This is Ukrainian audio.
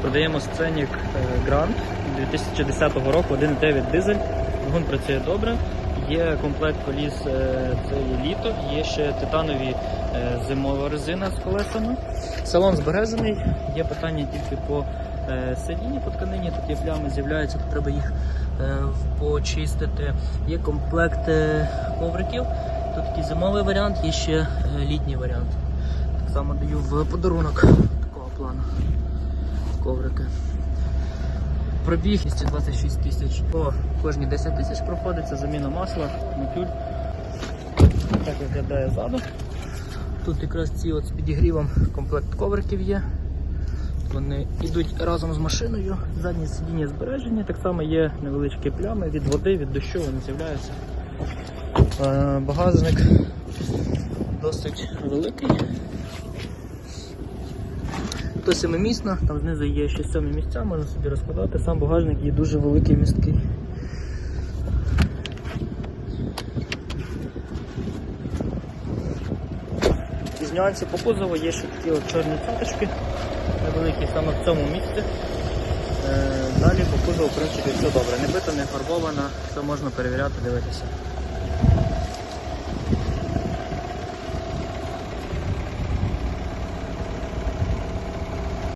Продаємо сценік е, Grand 2010 року, 1.9 дизель. Двигун працює добре. Є комплект коліс е, це літо, є ще титанові е, зимова резина з колесами. Салон збережений, є питання тільки по сидінні по тканині, тут є плями, з'являються, тут треба їх почистити. Є комплект ковриків. Тут такий зимовий варіант, є ще літній варіант. Так само даю в подарунок такого плану. Коврики. Пробіг 226 тисяч. По кожні 10 тисяч проходиться, заміна масла, мотюль. Так виглядає ззаду. Тут якраз ці от з підігрівом комплект ковриків є. Вони йдуть разом з машиною, заднє сидіння збережені, так само є невеличкі плями від води, від дощу, вони з'являються. Е, Багажник досить великий. То семимісна, там знизу є ще сьомі місця, можна собі розкладати. Сам багажник є дуже великий місткий. Із нюансів по кузову є ще такі от чорні цяточки, невеликі саме в цьому місці. Е, Далі по кузову, в принципі, все добре. Не бито, не фарбовано, все можна перевіряти, дивитися.